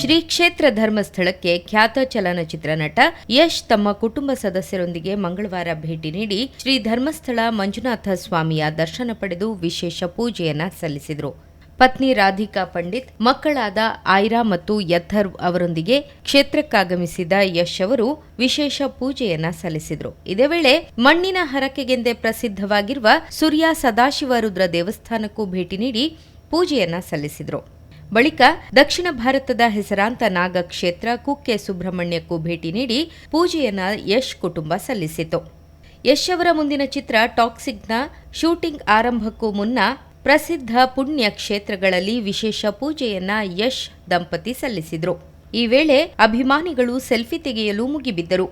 ಶ್ರೀ ಕ್ಷೇತ್ರ ಧರ್ಮಸ್ಥಳಕ್ಕೆ ಖ್ಯಾತ ಚಲನಚಿತ್ರ ನಟ ಯಶ್ ತಮ್ಮ ಕುಟುಂಬ ಸದಸ್ಯರೊಂದಿಗೆ ಮಂಗಳವಾರ ಭೇಟಿ ನೀಡಿ ಶ್ರೀ ಧರ್ಮಸ್ಥಳ ಮಂಜುನಾಥ ಸ್ವಾಮಿಯ ದರ್ಶನ ಪಡೆದು ವಿಶೇಷ ಪೂಜೆಯನ್ನ ಸಲ್ಲಿಸಿದರು. ಪತ್ನಿ ರಾಧಿಕಾ ಪಂಡಿತ್, ಮಕ್ಕಳಾದ ಆಯ್ರಾ ಮತ್ತು ಯಥರ್ವ್ ಅವರೊಂದಿಗೆ ಕ್ಷೇತ್ರಕ್ಕಾಗಮಿಸಿದ ಯಶ್ ಅವರು ವಿಶೇಷ ಪೂಜೆಯನ್ನ ಸಲ್ಲಿಸಿದರು. ಇದೇ ವೇಳೆ ಮಣ್ಣಿನ ಹರಕೆಗೆಂದೇ ಪ್ರಸಿದ್ಧವಾಗಿರುವ ಸೂರ್ಯ ಸದಾಶಿವ ರುದ್ರ ದೇವಸ್ಥಾನಕ್ಕೂ ಭೇಟಿ ನೀಡಿ ಪೂಜೆಯನ್ನ ಸಲ್ಲಿಸಿದರು. ಬಳಿಕ ದಕ್ಷಿಣ ಭಾರತದ ಹೆಸರಾಂತ ನಾಗ ಕ್ಷೇತ್ರ ಕುಕ್ಕೆ ಸುಬ್ರಹ್ಮಣ್ಯಕ್ಕೂ ಭೇಟಿ ನೀಡಿ ಪೂಜೆಯನ್ನ ಯಶ್ ಕುಟುಂಬ ಸಲ್ಲಿಸಿತು ಯಶ್ ಅವರ ಮುಂದಿನ ಚಿತ್ರ ಟಾಕ್ಸಿಕ್ನ ಶೂಟಿಂಗ್ ಆರಂಭಕ್ಕೂ ಮುನ್ನ ಪ್ರಸಿದ್ಧ ಪುಣ್ಯ ಕ್ಷೇತ್ರಗಳಲ್ಲಿ ವಿಶೇಷ ಪೂಜೆಯನ್ನ ಯಶ್ ದಂಪತಿ ಸಲ್ಲಿಸಿದ್ರು. ಈ ವೇಳೆ ಅಭಿಮಾನಿಗಳು ಸೆಲ್ಫಿ ತೆಗೆಯಲು ಮುಗಿಬಿದ್ದರು.